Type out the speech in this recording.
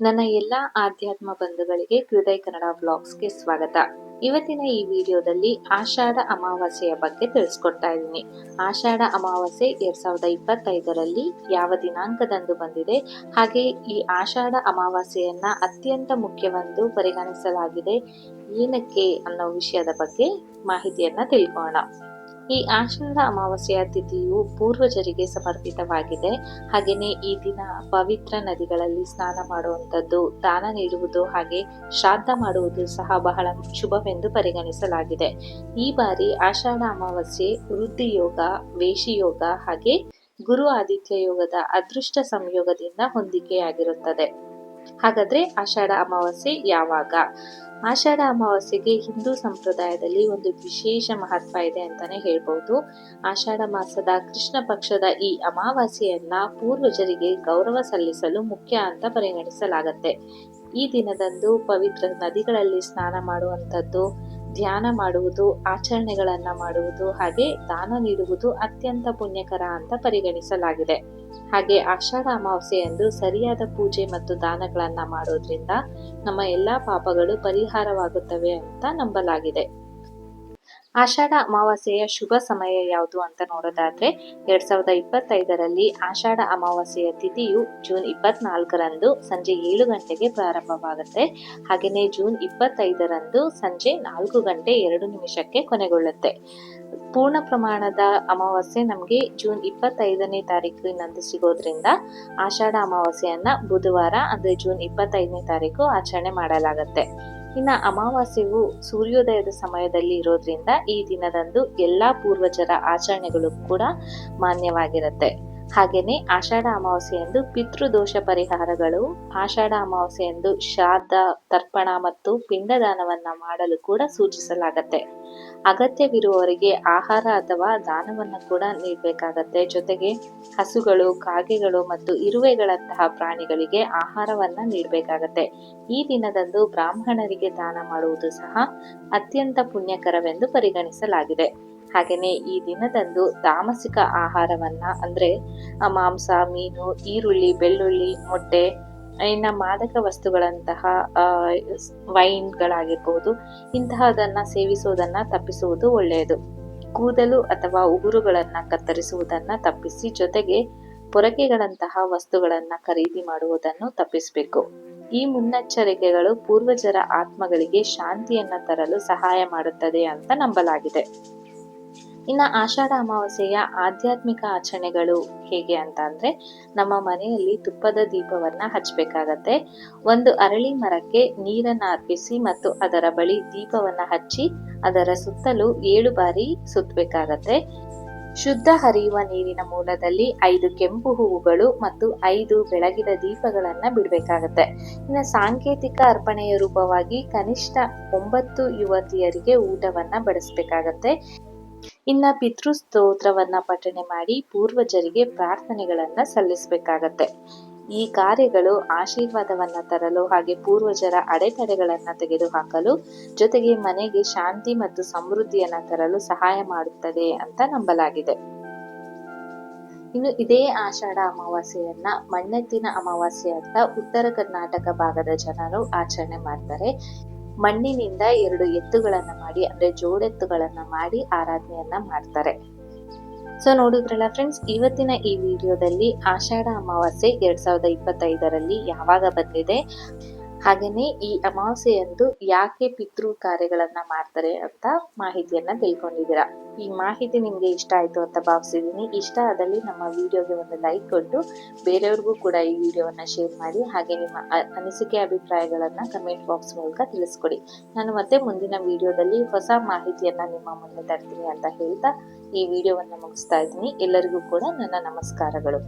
ನನ್ನ ಎಲ್ಲ ಆಧ್ಯಾತ್ಮ ಬಂಧುಗಳಿಗೆ ಹೃದಯ ಕನ್ನಡ ಬ್ಲಾಗ್ಸ್ಗೆ ಸ್ವಾಗತ. ಇವತ್ತಿನ ಈ ವಿಡಿಯೋದಲ್ಲಿ ಆಷಾಢ ಅಮಾವಾಸ್ಯೆಯ ಬಗ್ಗೆ ತಿಳಿಸ್ಕೊಡ್ತಾ ಇದ್ದೀನಿ. ಆಷಾಢ ಅಮಾವಾಸ್ಯೆ ಎರಡ್ ಸಾವಿರದ ಇಪ್ಪತ್ತೈದರಲ್ಲಿ ಯಾವ ದಿನಾಂಕದಂದು ಬಂದಿದೆ, ಹಾಗೆ ಈ ಆಷಾಢ ಅಮಾವಾಸ್ಯೆಯನ್ನ ಅತ್ಯಂತ ಮುಖ್ಯವೆಂದು ಪರಿಗಣಿಸಲಾಗಿದೆ, ಏನಕ್ಕೆ ಅನ್ನೋ ವಿಷಯದ ಬಗ್ಗೆ ಮಾಹಿತಿಯನ್ನ ತಿಳ್ಕೋಣ ಈ ಆಷಾಢ ಅಮಾವಾಸ್ಯೆಯ ತಿಥಿಯು ಪೂರ್ವಜರಿಗೆ ಸಮರ್ಪಿತವಾಗಿದೆ. ಹಾಗೆಯೇ ಈ ದಿನ ಪವಿತ್ರ ನದಿಗಳಲ್ಲಿ ಸ್ನಾನ ಮಾಡುವಂಥದ್ದು, ದಾನ ನೀಡುವುದು ಹಾಗೆ ಶ್ರಾದ್ದ ಮಾಡುವುದು ಸಹ ಬಹಳ ಶುಭವೆಂದು ಪರಿಗಣಿಸಲಾಗಿದೆ. ಈ ಬಾರಿ ಆಷಾಢ ಅಮಾವಾಸ್ಯೆ ವೃದ್ಧಿ ಯೋಗ ವೇಷಿ ಯೋಗ ಹಾಗೆ ಗುರು ಆದಿತ್ಯ ಯೋಗದ ಅದೃಷ್ಟ ಸಂಯೋಗದಿಂದ ಹೊಂದಿಕೆಯಾಗಿರುತ್ತದೆ. ಹಾಗಾದ್ರೆ ಆಷಾಢ ಅಮಾವಾಸ್ಯೆ ಯಾವಾಗ? ಆಷಾಢ ಅಮಾವಾಸ್ಯೆಗೆ ಹಿಂದೂ ಸಂಪ್ರದಾಯದಲ್ಲಿ ಒಂದು ವಿಶೇಷ ಮಹತ್ವ ಇದೆ ಅಂತಾನೆ ಹೇಳ್ಬಹುದು. ಆಷಾಢ ಮಾಸದ ಕೃಷ್ಣ ಪಕ್ಷದ ಈ ಅಮಾವಾಸ್ಯೆಯನ್ನ ಪೂರ್ವಜರಿಗೆ ಗೌರವ ಸಲ್ಲಿಸಲು ಮುಖ್ಯ ಅಂತ ಪರಿಗಣಿಸಲಾಗತ್ತೆ. ಈ ದಿನದಂದು ಪವಿತ್ರ ನದಿಗಳಲ್ಲಿ ಸ್ನಾನ ಮಾಡುವಂಥದ್ದು ಧ್ಯಾನ ಮಾಡುವುದು, ಆಚರಣೆಗಳನ್ನ ಮಾಡುವುದು, ಹಾಗೆ ದಾನ ನೀಡುವುದು ಅತ್ಯಂತ ಪುಣ್ಯಕರ ಅಂತ ಪರಿಗಣಿಸಲಾಗಿದೆ. ಹಾಗೆ ಆಷಾಢ ಅಮಾವಾಸ್ಯೆಯಂದು ಸರಿಯಾದ ಪೂಜೆ ಮತ್ತು ದಾನಗಳನ್ನ ಮಾಡೋದ್ರಿಂದ ನಮ್ಮ ಎಲ್ಲಾ ಪಾಪಗಳು ಪರಿಹಾರವಾಗುತ್ತವೆ ಅಂತ ನಂಬಲಾಗಿದೆ. ಆಷಾಢ ಅಮಾವಾಸ್ಯೆಯ ಶುಭ ಸಮಯ ಯಾವುದು ಅಂತ ನೋಡೋದಾದ್ರೆ ಎರಡ್ ಸಾವಿರದ ಇಪ್ಪತ್ತೈದರಲ್ಲಿ ಆಷಾಢ ಅಮಾವಾಸ್ಯೆಯ ತಿಥಿಯು ಜೂನ್ ಇಪ್ಪತ್ನಾಲ್ಕರಂದು ಸಂಜೆ ಏಳು ಗಂಟೆಗೆ ಪ್ರಾರಂಭವಾಗುತ್ತೆ. ಹಾಗೆಯೇ ಜೂನ್ ಇಪ್ಪತ್ತೈದರಂದು ಸಂಜೆ ನಾಲ್ಕು ಗಂಟೆ ಎರಡು ನಿಮಿಷಕ್ಕೆ ಕೊನೆಗೊಳ್ಳುತ್ತೆ. ಪೂರ್ಣ ಪ್ರಮಾಣದ ಅಮಾವಾಸ್ಯೆ ನಮಗೆ ಜೂನ್ ಇಪ್ಪತ್ತೈದನೇ ತಾರೀಕಿನಂದು ಸಿಗೋದ್ರಿಂದ ಆಷಾಢ ಅಮಾವಾಸ್ಯೆಯನ್ನ ಬುಧವಾರ ಅಂದ್ರೆ ಜೂನ್ ಇಪ್ಪತ್ತೈದನೇ ತಾರೀಕು ಆಚರಣೆ ಮಾಡಲಾಗತ್ತೆ. ಇನ್ನ ಅಮಾವಾಸ್ಯೆಯು ಸೂರ್ಯೋದಯದ ಸಮಯದಲ್ಲಿ ಇರೋದ್ರಿಂದ ಈ ದಿನದಂದು ಎಲ್ಲಾ ಪೂರ್ವಜರ ಆಚರಣೆಗಳು ಕೂಡ ಮಾನ್ಯವಾಗಿರುತ್ತೆ. ಹಾಗೇನೆ ಆಷಾಢ ಅಮಾವಾಸ್ಯೆಯಂದು ಪಿತೃದೋಷ ಪರಿಹಾರಗಳು, ಆಷಾಢ ಅಮಾವಾಸ್ಯೆಯಂದು ಶ್ರಾದ್ದ, ತರ್ಪಣ ಮತ್ತು ಪಿಂಡದಾನವನ್ನ ಮಾಡಲು ಕೂಡ ಸೂಚಿಸಲಾಗತ್ತೆ. ಅಗತ್ಯವಿರುವವರಿಗೆ ಆಹಾರ ಅಥವಾ ದಾನವನ್ನ ಕೂಡ ನೀಡಬೇಕಾಗತ್ತೆ. ಜೊತೆಗೆ ಹಸುಗಳು, ಕಾಗೆಗಳು ಮತ್ತು ಇರುವೆಗಳಂತಹ ಪ್ರಾಣಿಗಳಿಗೆ ಆಹಾರವನ್ನ ನೀಡಬೇಕಾಗತ್ತೆ. ಈ ದಿನದಂದು ಬ್ರಾಹ್ಮಣರಿಗೆ ದಾನ ಮಾಡುವುದು ಸಹ ಅತ್ಯಂತ ಪುಣ್ಯಕರವೆಂದು ಪರಿಗಣಿಸಲಾಗಿದೆ. ಹಾಗೆಯೇ ಈ ದಿನದಂದು ತಾಮಸಿಕ ಆಹಾರವನ್ನ ಅಂದ್ರೆ ಮಾಂಸ, ಮೀನು, ಈರುಳ್ಳಿ, ಬೆಳ್ಳುಳ್ಳಿ, ಮೊಟ್ಟೆ, ಇನ್ನ ಮಾದಕ ವಸ್ತುಗಳಂತಹ ವೈನ್ಗಳಾಗಿರ್ಬಹುದು ಇಂತಹದನ್ನ ಸೇವಿಸುವುದನ್ನ ತಪ್ಪಿಸುವುದು ಒಳ್ಳೆಯದು. ಕೂದಲು ಅಥವಾ ಉಗುರುಗಳನ್ನ ಕತ್ತರಿಸುವುದನ್ನ ತಪ್ಪಿಸಿ ಜೊತೆಗೆ ಪೊರಕೆಗಳಂತಹ ವಸ್ತುಗಳನ್ನ ಖರೀದಿ ಮಾಡುವುದನ್ನು ತಪ್ಪಿಸಬೇಕು. ಈ ಮುನ್ನೆಚ್ಚರಿಕೆಗಳು ಪೂರ್ವಜರ ಆತ್ಮಗಳಿಗೆ ಶಾಂತಿಯನ್ನ ತರಲು ಸಹಾಯ ಮಾಡುತ್ತದೆ ಅಂತ ನಂಬಲಾಗಿದೆ. ಇನ್ನ ಆಷಾಢ ಅಮಾವಾಸ್ಯೆಯ ಆಧ್ಯಾತ್ಮಿಕ ಆಚರಣೆಗಳು ಹೇಗೆ ಅಂತ ಅಂದ್ರೆ ನಮ್ಮ ಮನೆಯಲ್ಲಿ ತುಪ್ಪದ ದೀಪವನ್ನ ಹಚ್ಚಬೇಕಾಗತ್ತೆ ಒಂದು ಅರಳಿ ಮರಕ್ಕೆ ನೀರನ್ನ ಅರ್ಪಿಸಿ ಮತ್ತು ಅದರ ಬಳಿ ದೀಪವನ್ನ ಹಚ್ಚಿ ಅದರ ಸುತ್ತಲೂ ಏಳು ಬಾರಿ ಸುತ್ತಬೇಕಾಗತ್ತೆ ಶುದ್ಧ ಹರಿಯುವ ನೀರಿನ ಮೂಲದಲ್ಲಿ ಐದು ಕೆಂಪು ಹೂವುಗಳು ಮತ್ತು ಐದು ಬೆಳಗಿದ ದೀಪಗಳನ್ನ ಬಿಡಬೇಕಾಗತ್ತೆ. ಇನ್ನು ಸಾಂಕೇತಿಕ ಅರ್ಪಣೆಯ ರೂಪವಾಗಿ ಕನಿಷ್ಠ ಒಂಬತ್ತು ಯುವತಿಯರಿಗೆ ಊಟವನ್ನ ಬಡಿಸ್ಬೇಕಾಗತ್ತೆ. ಇನ್ನ ಪಿತೃ ಸ್ತೋತ್ರವನ್ನ ಪಠಣೆ ಮಾಡಿ ಪೂರ್ವಜರಿಗೆ ಪ್ರಾರ್ಥನೆಗಳನ್ನ ಸಲ್ಲಿಸಬೇಕಾಗತ್ತೆ. ಈ ಕಾರ್ಯಗಳು ಆಶೀರ್ವಾದವನ್ನ ತರಲು ಹಾಗೆ ಪೂರ್ವಜರ ಅಡೆತಡೆಗಳನ್ನ ತೆಗೆದುಹಾಕಲು ಜೊತೆಗೆ ಮನೆಗೆ ಶಾಂತಿ ಮತ್ತು ಸಮೃದ್ಧಿಯನ್ನ ತರಲು ಸಹಾಯ ಮಾಡುತ್ತದೆ ಅಂತ ನಂಬಲಾಗಿದೆ. ಇನ್ನು ಇದೇ ಆಷಾಢ ಅಮಾವಾಸ್ಯೆಯನ್ನ ಮಣ್ಣೆತ್ತಿನ ಅಮಾವಾಸ್ಯೆ ಅಂತ ಉತ್ತರ ಕರ್ನಾಟಕ ಭಾಗದ ಜನರು ಆಚರಣೆ ಮಾಡ್ತಾರೆ. ಮಣ್ಣಿನಿಂದ ಎರಡು ಎತ್ತುಗಳನ್ನ ಮಾಡಿ, ಅಂದ್ರೆ ಜೋಡೆತ್ತುಗಳನ್ನ ಮಾಡಿ ಆರಾಧನೆಯನ್ನ ಮಾಡ್ತಾರೆ. ಸೊ ನೋಡಿದ್ರಲ್ಲ ಫ್ರೆಂಡ್ಸ್ ಇವತ್ತಿನ ಈ ವಿಡಿಯೋದಲ್ಲಿ ಆಷಾಢ ಅಮಾವಾಸ್ಯೆ ಎರಡ್ ಸಾವಿರದ ಇಪ್ಪತ್ತೈದರಲ್ಲಿ ಯಾವಾಗ ಬಂದಿದೆ? ಹಾಗೇನೆ ಈ ಅಮಾವಾಸ್ಯೆಯಂದು ಯಾಕೆ ಪಿತೃ ಕಾರ್ಯಗಳನ್ನ ಮಾಡ್ತಾರೆ ಅಂತ ಮಾಹಿತಿಯನ್ನ ತಿಳ್ಕೊಂಡಿದ್ದೀರಾ. ಈ ಮಾಹಿತಿ ನಿಮ್ಗೆ ಇಷ್ಟ ಆಯ್ತು ಅಂತ ಭಾವಿಸಿದೀನಿ ಇಷ್ಟ ಆದಲ್ಲಿ ನಮ್ಮ ವಿಡಿಯೋಗೆ ಒಂದು ಲೈಕ್ ಕೊಟ್ಟು ಬೇರೆಯವ್ರಿಗೂ ಕೂಡ ಈ ವಿಡಿಯೋವನ್ನ ಶೇರ್ ಮಾಡಿ, ಹಾಗೆ ನಿಮ್ಮ ಅನಿಸಿಕೆ ಅಭಿಪ್ರಾಯಗಳನ್ನ ಕಮೆಂಟ್ ಬಾಕ್ಸ್ ಮೂಲಕ ತಿಳಿಸ್ಕೊಡಿ. ನಾನು ಮತ್ತೆ ಮುಂದಿನ ವಿಡಿಯೋದಲ್ಲಿ ಹೊಸ ಮಾಹಿತಿಯನ್ನ ನಿಮ್ಮ ಮುಂದೆ ತರ್ತೀನಿ ಅಂತ ಹೇಳ್ತಾ ಈ ವಿಡಿಯೋವನ್ನ ಮುಗಿಸ್ತಾ ಇದ್ದೀನಿ. ಎಲ್ಲರಿಗೂ ಕೂಡ ನನ್ನ ನಮಸ್ಕಾರಗಳು.